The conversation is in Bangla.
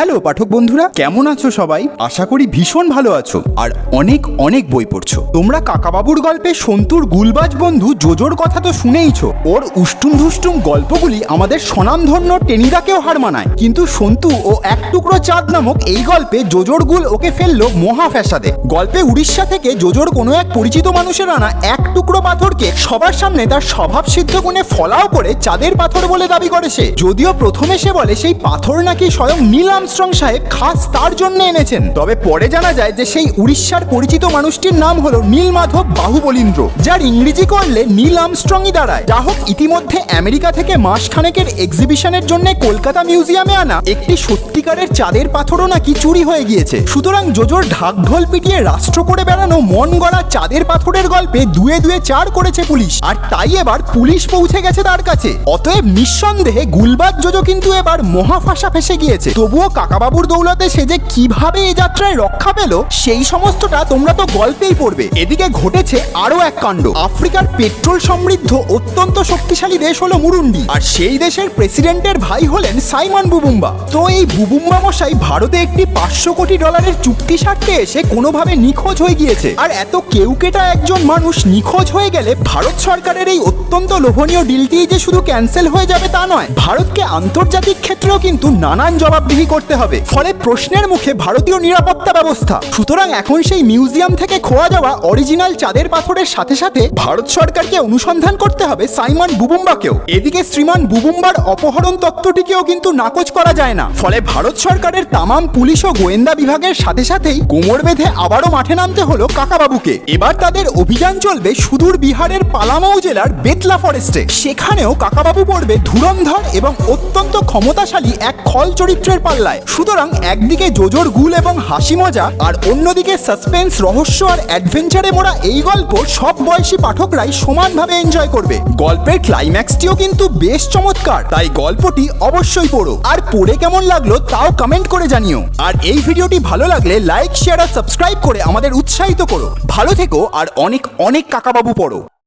হ্যালো, পাঠক বন্ধুরা, কেমন আছো সবাই? আশা করি ভীষণ ভালো আছো, আর অনেক অনেক বই পড়ছো। তোমরা কাকাবাবুর গল্পে সন্তুর গুলবাজ বন্ধু জোজোর কথা তো শুনেইছো। ওর উষ্টুম ধুষ্টুম গল্পগুলি আমাদের স্বনামধন্য টেনিদাকেও হার মানায়। কিন্তু সন্তু ও এক টুকরো চাঁদ নামক এই গল্পে জোজোর গুল ওকে ফেলল মহা ফ্যাসাদে গল্পে উড়িষ্যা থেকে জোজোর কোনো এক পরিচিত মানুষের আনা এক টুকরো পাথরকে সবার সামনে তার স্বভাব সিদ্ধ গুণে ফলাও করে চাঁদের পাথর বলে দাবি করে সে। যদিও প্রথমে সে বলে সেই পাথর নাকি স্বয়ং নীল আমস্ট্রং সাহেব খাস তার জন্য এনেছেন। তবে পরে জানা যায় যে সেই উড়িষ্যার পরিচিত মানুষটির নাম হলো নীলমাধব বাহুবলীন্দ্র যার ইংরেজি করলে নীল আমস্ট্রংই দাঁড়ায়। যা হোক, ইতিমধ্যে আমেরিকা থেকে মাসখানেকের এক্সিবিশনের জন্য কলকাতা মিউজিয়ামে আনা একটি সত্যিকারের চাঁদের পাথরও নাকি চুরি হয়ে গিয়েছে। সুতরাং জোজোর ঢাকঢোল পিটিয়ে রাষ্ট্র করে বেড়ানো মন গড়া চাঁদের পাথরের গল্পে দুয়ে দুয়ে চার করেছে পুলিশ। আর তাই এবার পুলিশ পৌঁছে গেছে তার কাছে। অতএব নিঃসন্দেহে গুলবাদ জোজো কিন্তু এবার মহাফাসা ফেসে গিয়েছে। তবুও কাকাবাবুর দৌলতে সে যে কীভাবে এ যাত্রায় রক্ষা পেল, সেই সমস্তটা তোমরা তো গল্পেই পড়বে। এদিকে ঘটেছে আরও এক কাণ্ড। আফ্রিকার পেট্রোল সমৃদ্ধ, অত্যন্ত শক্তিশালী দেশ হলো মুরুন্ডি। আর সেই দেশের প্রেসিডেন্টের ভাই হলেন সাইমন বুবুম্বা। তো এই বুবুম্বা মশাই ভারতে একটি পাঁচশো কোটি ডলারের চুক্তি সারতে এসে কোনোভাবে নিখোঁজ হয়ে গিয়েছে। আর এত কেউকেটা একজন মানুষ নিখোঁজ হয়ে গেলে ভারত সরকারের এই অত্যন্ত লোভনীয় ডিলটি যে শুধু ক্যান্সেল হয়ে যাবে তা নয়, ভারতকে আন্তর্জাতিক ক্ষেত্রেও কিন্তু নানান জবাবদিহি করতে হবে। ফলে প্রশ্নের মুখে ভারতীয় নিরাপত্তা ব্যবস্থা। সুতরাং এখন সেই মিউজিয়াম থেকে খোয়া যাওয়া অরিজিনাল চাঁদের পাথরের সাথে সাথে ভারত সরকারকে অনুসন্ধান করতে হবে সাইমন বুবুম্বাকেও। এদিকে শ্রীমান বুবুম্বার অপহরণ তত্ত্বটিকেও কিন্তু নাকচ করা যায় না। ফলে ভারত সরকারের তামাম পুলিশ ও গোয়েন্দা বিভাগের সাথে সাথেই কোমর বেঁধে আবারও মাঠে নামতে হলো কাকাবাবুকে। এবার তাদের অভিযান চলবে সুদূর বিহারের পালামৌ জেলার বেতলা ফরেস্টে সেখানেও কাকাবাবু পড়বে ধুরন্ধর এবং অত্যন্ত ক্ষমতাশালী এক খল চরিত্রের পাল্লায়। সুতরাং একদিকে জোজোর গুল এবং হাসি মজা, আর অন্যদিকে সাসপেন্স রহস্য আর অ্যাডভেঞ্চারে মোড়া এই গল্প সব বয়সী পাঠকরাই সমানভাবে এনজয় করবে। গল্পের ক্লাইম্যাক্সটিও কিন্তু বেশ চমৎকার, তাই গল্পটি অবশ্যই পড়ো। আর পড়ে কেমন লাগল তাও কমেন্ট করে জানিও। আর এই ভিডিওটি ভালো লাগলে লাইক শেয়ার আর সাবস্ক্রাইব করে আমাদের উৎসাহিত করো। ভালো থেকো, আর অনেক অনেক কাকাবাবু পড়ো।